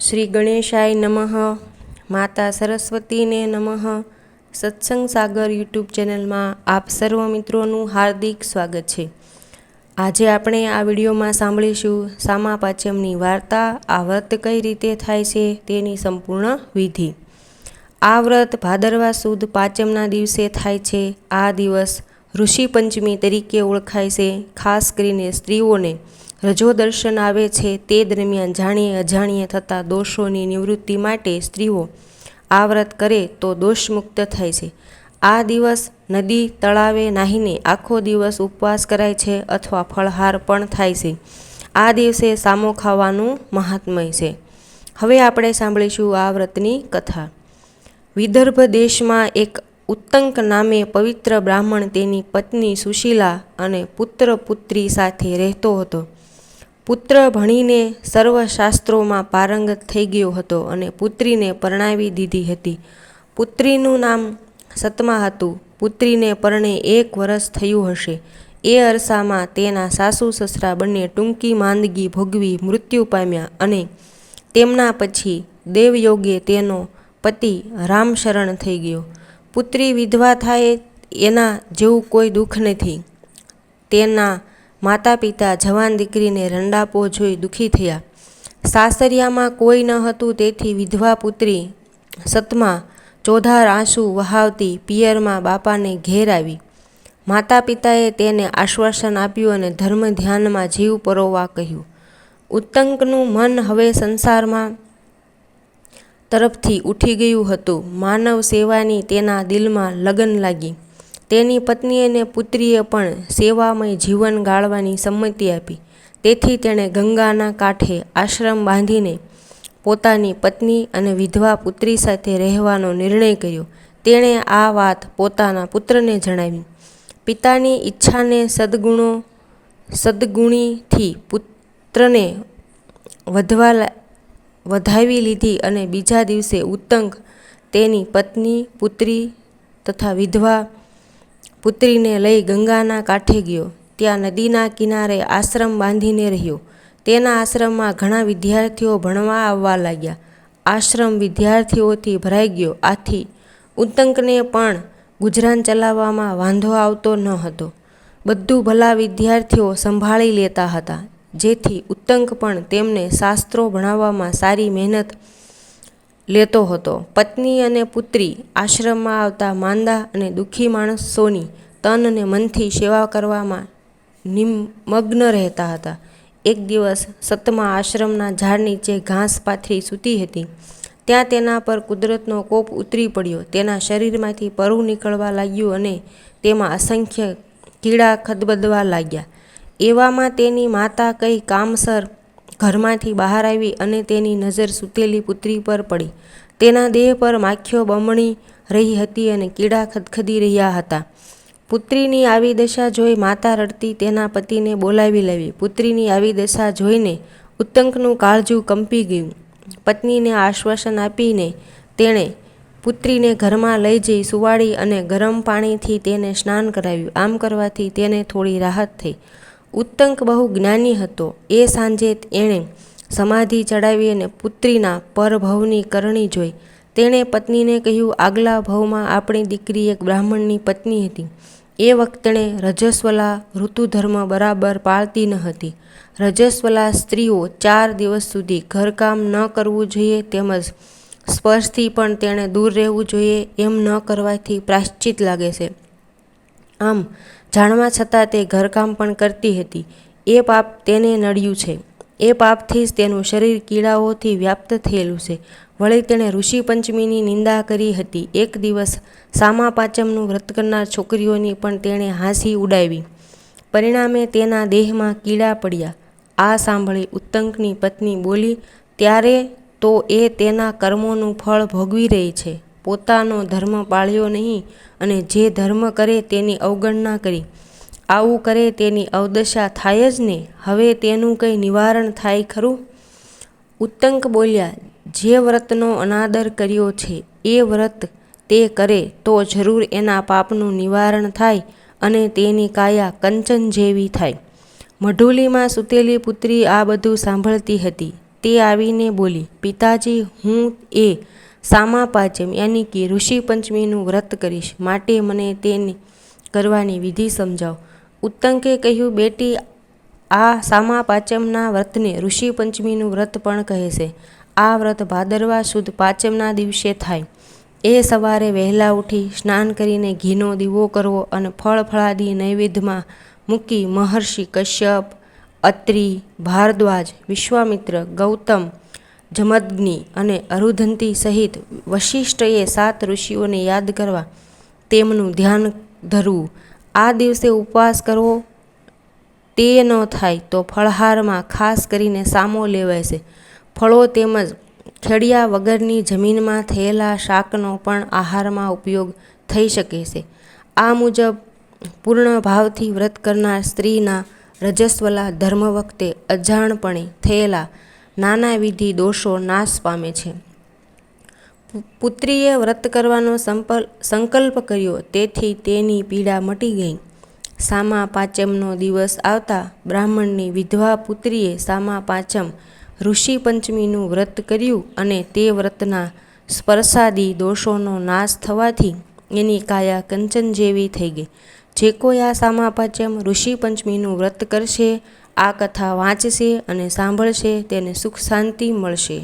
શ્રી ગણેશાય નમઃ, માતા સરસ્વતીને નમઃ, સત્સંગ સાગર યુટ્યુબ ચેનલમાં આપ સર્વ મિત્રોનું હાર્દિક સ્વાગત છે. આજે આપણે આ વિડીયોમાં સાંભળીશું સામા પાચમની વાર્તા, આ વ્રત કઈ રીતે થાય છે તેની સંપૂર્ણ વિધિ. આ વ્રત ભાદરવા સુદ પાંચમના દિવસે થાય છે. આ દિવસ ઋષિ પંચમી તરીકે ઓળખાય છે, ખાસ કરીને સ્ત્રીઓને. રજો દર્શન આવે છે તે દરમિયાન જાણીએ અજાણીએ થતા દોષોની નિવૃત્તિ માટે સ્ત્રીઓ આ વ્રત કરે તો દોષમુક્ત થાય છે. આ દિવસ નદી તળાવે નાહીને આખો દિવસ ઉપવાસ કરાય છે અથવા ફળહાર પણ થાય છે. આ દિવસે સામો ખાવાનું મહાત્મય છે. હવે આપણે સાંભળીશું આ વ્રતની કથા. વિદર્ભ દેશમાં એક ઉત્તંક નામે પવિત્ર બ્રાહ્મણ તેની પત્ની સુશીલા અને પુત્ર પુત્રી સાથે રહેતો હતો. પુત્ર ભણીને સર્વશાસ્ત્રોમાં પારંગત થઈ ગયો હતો અને પુત્રીને પરણાવી દીધી હતી. પુત્રીનું નામ સતમા હતું. પુત્રીને પરણે એક વર્ષ થયું હશે. એ અરસામાં તેના સાસુ સસરા બંને ટૂંકી માંદગી ભોગવી મૃત્યુ પામ્યા અને તેમના પછી દેવયોગે તેનો પતિ રામશરણ થઈ ગયો. પુત્રી વિધવા થાય એના જેવું કોઈ દુઃખ નથી. તેના માતા પિતા જવાન દીકરીને રંડાપો જોઈ દુઃખી થયા. સાસરિયામાં કોઈ ન હતું, તેથી વિધવા પુત્રી સતમા ચોધાર આંસુ વહાવતી પિયરમાં બાપાને ઘેર આવી. માતા પિતાએ તેને આશ્વાસન આપ્યું અને ધર્મ ધ્યાનમાં જીવ પરોવા કહ્યું. ઉત્તંકનું મન હવે સંસારમાં તરફથી ઉઠી ગયું હતું. માનવ સેવાની તેના દિલમાં લગન લાગી. તેની પત્ની અને પુત્રીએ પણ સેવામય જીવન ગાળવાની સંમતિ આપી. તેથી તેણે ગંગાના કાંઠે આશ્રમ બાંધીને પોતાની પત્ની અને વિધવા પુત્રી સાથે રહેવાનો નિર્ણય કર્યો. તેણે આ વાત પોતાના પુત્રને જણાવી. પિતાની ઈચ્છાને સદગુણો, સદગુણીથી પુત્રને વધવા વધાવી લીધી અને બીજા દિવસે ઉત્તંગ તેની પત્ની, પુત્રી તથા વિધવા પુત્રીને લઈ ગંગાના કાંઠે ગયો. ત્યાં નદીના કિનારે આશ્રમ બાંધીને રહ્યો. તેના આશ્રમમાં ઘણા વિદ્યાર્થીઓ ભણવા આવવા લાગ્યા. આશ્રમ વિદ્યાર્થીઓથી ભરાઈ ગયો. આથી ઉત્તંકને પણ ગુજરાન ચલાવવામાં વાંધો આવતો ન હતો. બધું ભલા વિદ્યાર્થીઓ સંભાળી લેતા હતા. જેથી ઉત્તંક પણ તેમને શાસ્ત્રો ભણાવવામાં સારી મહેનત લેતો હતો. પત્ની અને પુત્રી આશ્રમમાં આવતા માંદા અને દુઃખી માણસ સોની તન અને મનથી સેવા કરવામાં નિમગ્ન રહેતા હતા. એક દિવસ સતમા આશ્રમના ઝાડ નીચે ઘાસ પાથરી સૂતી હતી. ત્યાં તેના પર કુદરતનો કોપ ઉતરી પડ્યો. તેના શરીરમાંથી પરવું નીકળવા લાગ્યું અને તેમાં અસંખ્ય કીડા ખદબદવા લાગ્યા. એવામાં તેની માતા કંઈ કામસર ઘરમાંથી બહાર આવી અને તેની નજર સૂતેલી પુત્રી પર પડી. તેના દેહ પર માખીઓ બમણી રહી હતી અને કીડા ખદખદી રહ્યા હતા. પુત્રીની આવી દશા જોઈ માતા રડતી તેના પતિને બોલાવી લેવી. પુત્રીની આવી દશા જોઈને ઉત્તંકનું કાળજું કંપી ગયું. પત્નીને આશ્વાસન આપીને તેણે પુત્રીને ઘરમાં લઈ જઈ સુવાડી અને ગરમ પાણીથી તેને સ્નાન કરાવ્યું. આમ કરવાથી તેને થોડી રાહત થઈ. ઉત્તંક બહુ જ્ઞાની હતો. એ સાંજે એણે સમાધિ ચડાવી અને પુત્રીના પરભવની કરણી જોઈ. તેણે પત્નીને કહ્યું, આગલા ભવમાં આપણી દીકરી એક બ્રાહ્મણની પત્ની હતી. એ વખતે રજસ્વલા ઋતુધર્મ બરાબર પાળતી ન હતી. રજસ્વલા સ્ત્રીઓ ચાર દિવસ સુધી ઘરકામ ન કરવું જોઈએ તેમજ સ્પર્શથી પણ તેણે દૂર રહેવું જોઈએ એમ ન કરવાથી પ્રાશ્ચિત લાગે છે. આમ, જાણવા છતાં તે ઘરકામ પણ કરતી હતી. એ પાપ તેને નડ્યું છે. એ પાપથી જ તેનું શરીર કીડાઓથી વ્યાપ્ત થયેલું છે. વળી તેણે ઋષિ પંચમીની નિંદા કરી હતી. એક દિવસ સામા પાંચમનું વ્રત કરનાર છોકરીઓની પણ તેણે હાંસી ઉડાવી. પરિણામે તેના દેહમાં કીડા પડ્યા. આ સાંભળી ઉત્તંકની પત્ની બોલી, ત્યારે તો એ તેના કર્મોનું ફળ ભોગવી રહી છે. પોતાનો ધર્મ પાળ્યો નહીં અને જે ધર્મ કરે તેની અવગણના કરી. આવું કરે તેની અવદશા થાય જ ને? હવે તેનું કંઈ નિવારણ થાય ખરું? ઉત્તંક બોલ્યા, જે વ્રતનો અનાદર કર્યો છે, એ વ્રત તે કરે તો જરૂર એના પાપનું નિવારણ થાય અને તેની કાયા કંચન જેવી થાય. મઢુલીમાં સૂતેલી પુત્રી આ બધું સાંભળતી હતી. તે આવીને બોલી, પિતાજી, હું એ સામા પાંચમ યાની કે ઋષિ પંચમીનું વ્રત કરીશ. માટે મને તેને કરવાની વિધિ સમજાવો. ઉત્તંકે કહ્યું, બેટી, આ સામા પાંચમના વ્રતને ઋષિ પંચમીનું વ્રત પણ કહે છે. આ વ્રત ભાદરવા સુદ પાંચમના દિવસે થાય. એ સવારે વહેલા ઉઠી સ્નાન કરીને ઘીનો દીવો કરવો અને ફળ ફળાદી નૈવેદ્યમાં મૂકી મહર્ષિ કશ્યપ, અત્રિ, ભારદ્વાજ, વિશ્વામિત્ર, ગૌતમ જમદગ્નિ અને અરુધંતી સહિત વશિષ્ઠએ સાત ઋષિઓને યાદ કરવા તેમનું ધ્યાન ધરવું. આ દિવસે ઉપવાસ કરવો તે ન થાય તો ફળહારમાં ખાસ કરીને સામો લેવાય છે. ફળો તેમજ ખેડિયા વગરની જમીનમાં થયેલા શાકનો પણ આહારમાં ઉપયોગ થઈ શકે છે. આ મુજબ પૂર્ણ ભાવથી વ્રત કરનાર સ્ત્રીના રજસ્વલા ધર્મ વખતે અજાણપણે થયેલા નાના વિધિ દોષો નાશ પામે છે. પુત્રીએ વ્રત કરવાનો સંકલ્પ કર્યો, તેથી તેની પીડા મટી ગઈ. સામા પાંચમનો દિવસ આવતા બ્રાહ્મણની વિધવા પુત્રીએ સામા પાંચમ ઋષિ પંચમીનું વ્રત કર્યું અને તે વ્રતના સ્પર્શાદી દોષોનો નાશ થવાથી એની કાયા કંચન જેવી થઈ ગઈ. જે કોઈ આ સામા પાંચમ ઋષિ પંચમીનું વ્રત કરશે, આ કથા વાંચશે અને સાંભળશે, તેને સુખ શાંતિ મળશે.